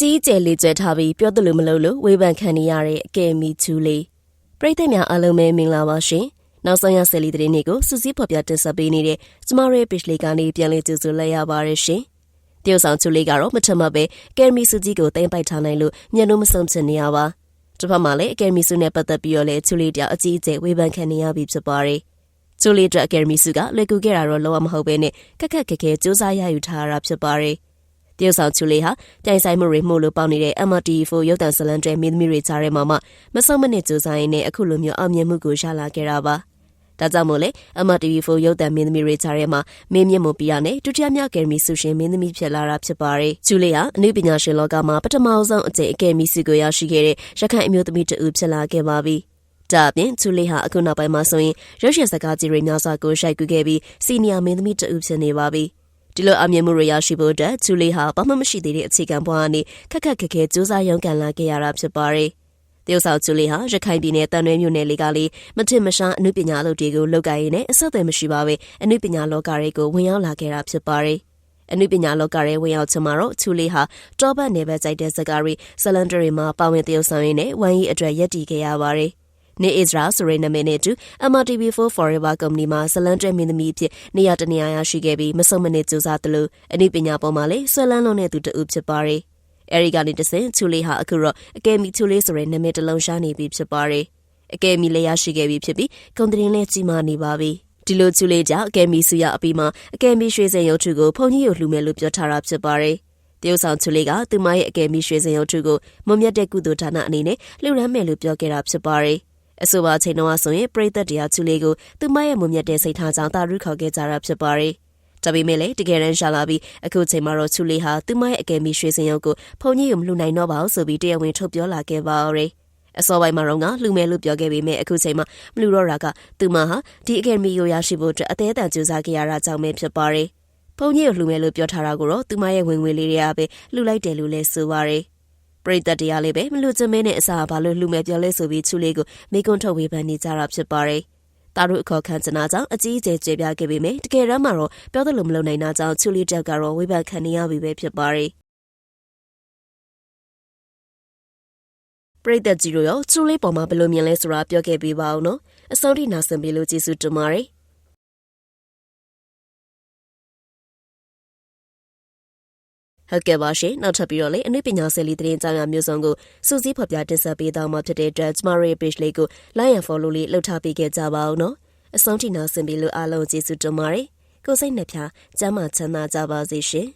ကြီးကျယ်လေးကျဲထားပြီးပြောသလိုမလို့လို့ဝေဖန်ခံနေရတဲ့အကယ်မီချူလေးပရိသတ်များအားလုံးပဲမင်္ဂလာပါရှင်နောက်ဆုံးရဆယ်လီသတင်းတွေကိုစူးစီးဖော်ပြတင်ဆက်ပေးနေတဲ့ကျမတို့ရဲ့ page လေးကနေပြန်လည်ကြိုဆိုလိုက်ရပါတယ်ရှင်တရုတ်ဆောင်ချူလေးကတော့မထမပဲကယ်မီစုကြီးကိုတင်ပိုက်ထားနိုင်လို့ညံ့လို့မဆုံးချင်နေရပါတစ်ဖက်မှာလည်းအကယ်မီစုနဲ့ပတ်သက်ပြီးတော့လည်းချူလေးတယောက်အကြီးအကျယ်ဝေဖန်ခံနေရပြီဖြစ်ပါတယ်ချူလေးအတွက်အကယ်မီစုကလွယ်ကူခဲ့တာတော့လောကမဟုတ်ပဲနဲ့ခက်ခက်ခဲခဲစူးစမ်းရယူထားတာဖြစ်ပါတယ် တရုတ်ဆောင်ချူလေးဟာပြိုင်ဆိုင်မှုတွေမှုလို့ပေါနေတဲ့ MRT4 ရုပ်သံဇလန်တွေမင်းသမီးတွေကြားထဲမှာမှမဆုံးမနစ်စူးစမ်းရင်းနဲ့အခုလိုမျိုးအောင်မြင်မှုကိုရလာခဲ့တာပါ။ဒါကြောင့်မို့လေ MRT4 ရုပ်သံမင်းသမီးတွေကြားထဲမှာမင်းမြင့်မှုပြရနဲ့ဒုတိယမြောက်ကယ်မီဆုရှင်မင်းသမီးဖြစ်လာတာဖြစ်ပါတယ်။ချူလေးဟာအနုပညာရှင်လောကမှာပထမဆုံးအကြိမ်အကယ်မီဆုကိုရရှိခဲ့တဲ့ရခိုင်အမျိုးသမီးတဦးဖြစ်လာခဲ့ပါပြီ။ဒါအပြင်ချူလေးဟာအခုနောက်ပိုင်းမှာဆိုရင်ရုပ်ရှင်စကားကြီးတွေများစွာကိုရှိုက်ကူခဲ့ပြီးစီနီယာမင်းသမီးတဦးဖြစ်နေပါပြီ။ ဒီလိုအမြင်မှုတွေရရှိဖို့အတွက်ချူလေးဟာဘာမှမရှိသေးတဲ့အခြေခံဘဝကနေခက်ခက်ခက်ခဲစူးစမ်းရုန်းကန်လာခဲ့ရတာဖြစ်ပါတယ်။တရုတ်ဆောင်ချူလေးဟာရခိုင်ပြည်နယ်တန်ရွဲမြို့နယ်လေးကလေးမထင်မရှားအမှုပညာလုပ်တွေကိုလုပ်ကိုင်ရင်းနဲ့အဆက်အသွယ်မရှိပါပဲအမှုပညာလောကတွေကိုဝင်ရောက်လာခဲ့တာဖြစ်ပါတယ်။အနုပညာလောကရဲဝင်ရောက်ချင်မှာတော့ချူလေးဟာတောပတ်နယ်ဘက်ကြိုက်တဲ့စကားရီဆလန်ဒရီမှာပါဝင်တရုတ်ဆောင်ရင်းနဲ့ဝိုင်းရီအတွက်ရက်တည်ခဲ့ရပါတယ်။ နေအစ္စရာဆိုရဲနာမည်နဲ့အတူ MRTV4 Forever Company မှာဇလန်တွဲမင်းသမီးအဖြစ်နေရာတနေရာရရှိခဲ့ပြီးမဆုံးမနစ်ကြိုးစားသလိုအနည်းပညာပေါ်မှာလည်းဆွဲလန်းလုံးတဲ့သူတဦးဖြစ်ပါတယ်။အဲဒီကနေတဆင့်ချူလေးဟာအခုတော့အကယ်မီချူလေးဆိုရဲနာမည်တစ်လုံးရှားနေပြီဖြစ်ပါတယ်။အကယ်မီလည်းရရှိခဲ့ပြီဖြစ်ပြီးကွန်တရင်လည်းကြီးမားနေပါပြီ။ဒီလိုချူလေးကြောင့်အကယ်မီစုရအပြီးမှာအကယ်မီရွှေစံရုပ်ထုကိုဖုန်ကြီးကိုလှူမယ်လို့ပြောထားတာဖြစ်ပါတယ်။တရုတ်ဆောင်ချူလေးကသူမရဲ့အကယ်မီရွှေစံရုပ်ထုကိုမွန်မြတ်တဲ့ကုသိုလ်ဌာနအနေနဲ့လှူဒန်းမယ်လို့ပြောခဲ့တာဖြစ်ပါတယ်။ အဆိုပါအချိန်တော့ဆိုရင်ပရိသတ်တရားချူလေးကိုသူမရဲ့မုံမြတ်တဲ့စိတ်ထားကြောင့်တာရုခေါ်ခဲ့ကြတာဖြစ်ပါတယ်။ဒါပေမဲ့လည်းတကယ်တမ်းရှာလာပြီးအခုချိန်မှာတော့ချူလေးဟာသူမရဲ့အကယ်မီရွှေစင်ရုပ်ကိုဖုန်ကြီးကိုမလှူနိုင်တော့ပါဘူးဆိုပြီးတရားဝင်ထုတ်ပြောလာခဲ့ပါရယ်။အစောပိုင်းမှာတော့ကလှူမယ်လို့ပြောခဲ့ပေမဲ့အခုချိန်မှာမလှူတော့တာကသူမဟာဒီအကယ်မီကိုရရှိဖို့အတွက်အသေးအတန်ကြိုးစားခဲ့ရတာကြောင့်ပဲဖြစ်ပါတယ်။ဖုန်ကြီးကိုလှူမယ်လို့ပြောထားတာကိုတော့သူမရဲ့ဝင်ငွေလေးတွေကပဲလှူလိုက်တယ်လို့လည်းဆိုပါရယ်။ ပရိသတ်တရားလေးပဲမလူချမဲနဲ့အစာဘာလို့လှူမဲ့ပြောလဲဆိုပြီးချူလေးကိုမိကွန်းထုတ်ဝေဖန်နေကြတာဖြစ်ပါတယ်။တာတို့အခေါ်ခံချနာကြောင့်အကြီးအကျယ်ကျေပြခဲ့ပေမဲ့တကယ်တမ်းမှာတော့ပြောသလိုမလုပ်နိုင်တာကြောင့်ချူလေးတက်ကတော့ဝေဖန်ခံနေရပြီပဲဖြစ်ပါတယ်။ပရိသတ်ကြီးတို့ရောချူလေးပေါ်မှာဘယ်လိုမြင်လဲဆိုတာပြောခဲ့ပေးပါဦးနော်။အဆုံးထိနာဆင်ပေးလို့ကျေးဇူးတင်ပါတယ်။ ဟုတ်ကဲ့ပါရှင်နောက်ထပ်ပြီးတော့လေအနုပညာဆယ်လီသတင်းကြောင်းများမျိုးစုံကိုစူးစီးဖော်ပြတင်ဆက်ပေးသွားမှာဖြစ်တဲ့အတွက်ကျမတို့ရဲ့ page လေးကို like and follow လေးလုပ်ထားပေးခဲ့ကြပါဦးနော်အဆုံးထိနောက်ဆင်ပေးလို့အားလုံးကျေးဇူးတင်ပါတယ်ကိုစိတ်နှပြကျမ်းမာချမ်းသာကြပါစေရှင်